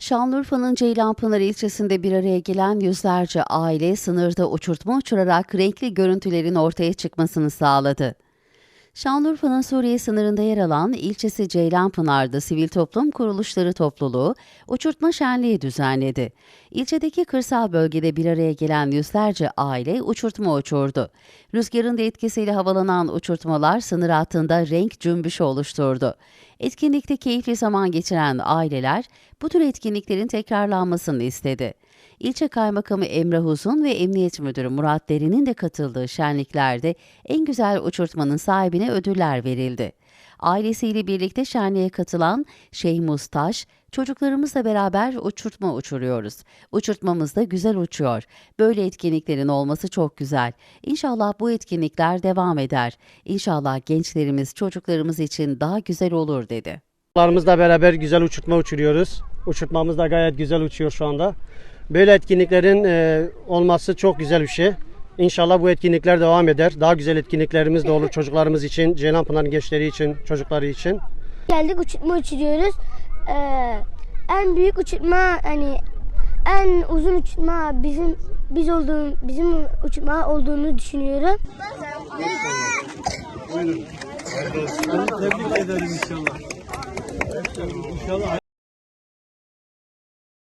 Şanlıurfa'nın Ceylanpınar ilçesinde bir araya gelen yüzlerce aile sınırda uçurtma uçurarak renkli görüntülerin ortaya çıkmasını sağladı. Şanlıurfa'nın Suriye sınırında yer alan ilçesi Ceylanpınar'da sivil toplum kuruluşları topluluğu uçurtma şenliği düzenledi. İlçedeki kırsal bölgede bir araya gelen yüzlerce aile uçurtma uçurdu. Rüzgarın da etkisiyle havalanan uçurtmalar sınır hattında renk cümbüşü oluşturdu. Etkinlikte keyifli zaman geçiren aileler bu tür etkinliklerin tekrarlanmasını istedi. İlçe Kaymakamı Emrah Uzun ve Emniyet Müdürü Murat Derin'in de katıldığı şenliklerde en güzel uçurtmanın sahibine ödüller verildi. Ailesiyle birlikte şenliğe katılan Şeyh Mustaş, çocuklarımızla beraber uçurtma uçuruyoruz. Uçurtmamız da güzel uçuyor. Böyle etkinliklerin olması çok güzel. İnşallah bu etkinlikler devam eder. İnşallah gençlerimiz, çocuklarımız için daha güzel olur dedi. Çocuklarımızla beraber güzel uçurtma uçuruyoruz. Uçurtmamız da gayet güzel uçuyor şu anda. Böyle etkinliklerin e, olması çok güzel bir şey. İnşallah bu etkinlikler devam eder. Daha güzel etkinliklerimiz de olur çocuklarımız için, Ceylanpınar'ın gençleri için, çocukları için. Geldik uçurtma uçuruyoruz. Ee, en büyük uçurtma hani en uzun uçurtma bizim biz olduğum bizim uçurtma olduğunu düşünüyorum. Tebrik ederim inşallah. İnşallah